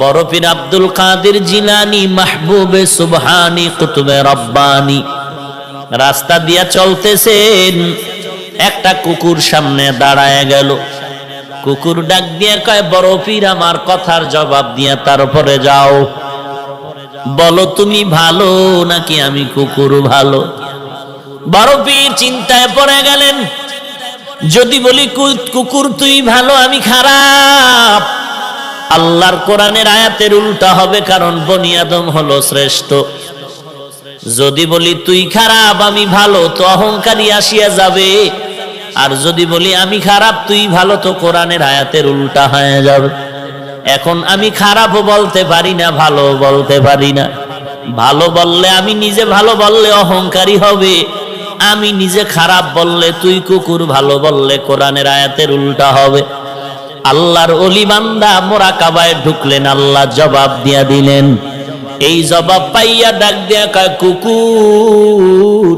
বরফির আব্দুল কাদের জিলানি মাহবুবে সুবহানি কুতুবে রব্বানি। রাস্তা দিয়া চলতেছেন, একটা কুকুর সামনে দাঁড়ায় গেল। কুকুর ডাক দিয়ে কয়, বরফির আমার কথার জবাব দিয়া তারপরে যাও। বলো, তুমি ভালো নাকি আমি কুকুর ভালো? বরফির চিন্তায় পড়ে গেলেন। যদি বলি কুকুর তুই ভালো, আমি খারাপ। আল্লাহর কোরআনের আয়াতের উল্টা হবে, কারণ বনি আদম হলো শ্রেষ্ঠ। যদি বলি, তুই খারাপ, আমি ভালো, তো অহংকারী আসিয়া যাবে। আর যদি বলি, আমি খারাপ, তুই ভালো, তো কোরআনের আয়াতের উল্টা হয়ে যাবে। এখন আমি খারাপও বলতে পারি না ভালো বলতে পারি না। ভালো বললে, আমি নিজে ভালো বললে অহংকারী হবে। আমি নিজে খারাপ বললে তুই কুকুর ভালো বললে কোরআনের আয়াতের উল্টা হবে। আল্লাহর অলি বান্দা মোরা কাবায় ঢুকলেন, আল্লাহ জবাব দিয়া দিলেন। এই জবাব পাইয়া ডাক দিয়া কয়, কুকুর,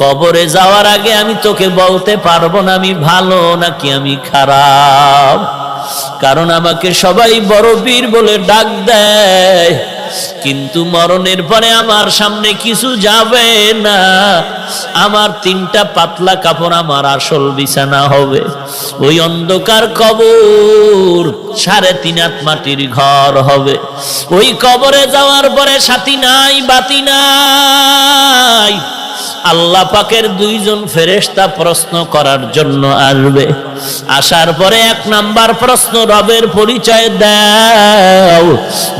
কবরে যাওয়ার আগে আমি তোকে বলতে পারব না, আমি ভালো নাকি আমি খারাপ? কারণ আমাকে সবাই বড় বীর বলে ডাক দেয়। কিন্তু মরণের পরে আমার সামনে কিছু যাবে না। আমার তিনটা পাতলা কাপড় আমার আসল বিছানা হবে। ওই অন্ধকার কবর সাড়ে তিন হাত মাটির ঘর হবে। ওই কবরে যাওয়ার পরে সাথী নাই, বাতি নাই। আল্লাহ পাকের দুইজন ফেরেস্তা প্রশ্ন করার জন্য আসবে। আসার পরে এক নাম্বার প্রশ্ন, রবের পরিচয় দাও।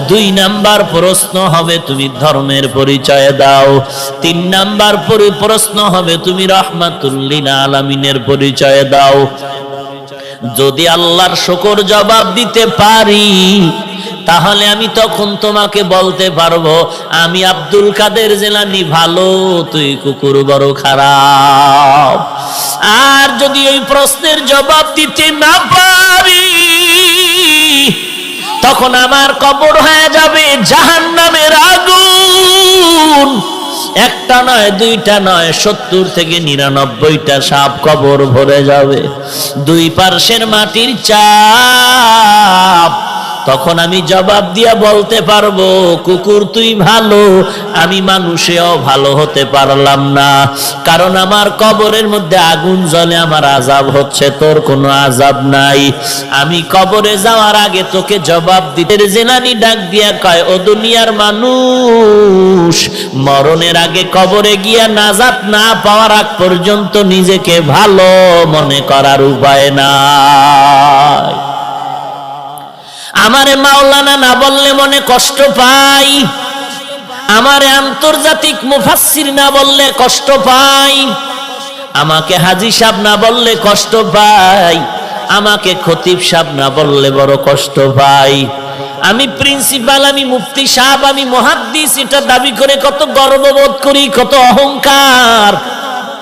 দুই নাম্বার প্রশ্ন হবে, তুমি ধর্মের পরিচয় দাও। তিন নাম্বার পরি- প্রশ্ন হবে, তুমি রহমাতুল্লিন আলামিনের পরিচয় দাও। যদি আল্লাহর শকর জবাব দিতে পারি, তাহলে আমি তখন তোমাকে বলতে পারব, আমি আব্দুল কাদের জেলানি ভালো, তুই কুকুর বড় খারাপ। আর যদি ওই প্রশ্নের জবাব দিতে না পারি, তখন আমার কবর হয়ে যাবে জাহান নামের আগুন। একটা নয়, দুইটা নয়, সত্তর থেকে নিরানব্বইটা সাপ কবর ভরে যাবে। দুই পার্শ্বের মাটির চাপ তখন আমি জবাব দিয়া বলতে পারব, কুকুর, তুই ভালো। আমি মানুষেও ভালো হতে পারলাম না। কারণ আমার কবরের মধ্যে আগুন জ্বলে আমার আজাব হচ্ছে, তোর কোনো আজাব নাই। আমি কবরে যাওয়ার আগে তোকে জবাব দিতে জেনানি ডাক দিয়া কয়, ও দুনিয়ার মানুষ, মরণের আগে কবরে গিয়া নাজাত না পাওয়ার আগ পর্যন্ত নিজেকে ভালো মনে করার উপায় নাই। আমারে মাওলানা না বললে মনে কষ্ট পাই। আমারে আন্তর্জাতিক মুফাসসির না বললে কষ্ট পাই। আমাকে হাজি সাহেব না বললে কষ্ট পাই। আমাকে খতিব সাহেব না বললে বড় কষ্ট পাই। আমি প্রিন্সিপাল, আমি মুফতি সাহেব, আমি মহাদ্দিস, এটা দাবি করে কত গর্ববোধ করি, কত অহংকার।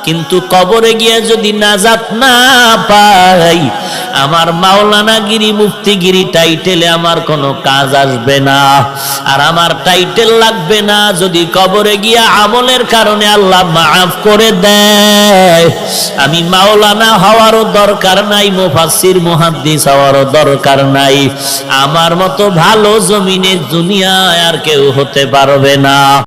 কিন্তু কবরে গিয়ে যদি নাজাত না পাই আমার মাওলানাগিরি মুফতিগিরি টাইটেলে আমার কোনো কাজ আসবে না। আর আমার টাইটেল লাগবে না যদি কবরে গিয়া আমলের কারণে আল্লাহ মাফ করে দেয়। আমি মাওলানা হওয়ারও দরকার নাই, মুফাসসির, মুহাদ্দিস হওয়ারও দরকার নাই। আমার মতো ভালো জমিনে দুনিয়ায় আর কেউ হতে পারবে না।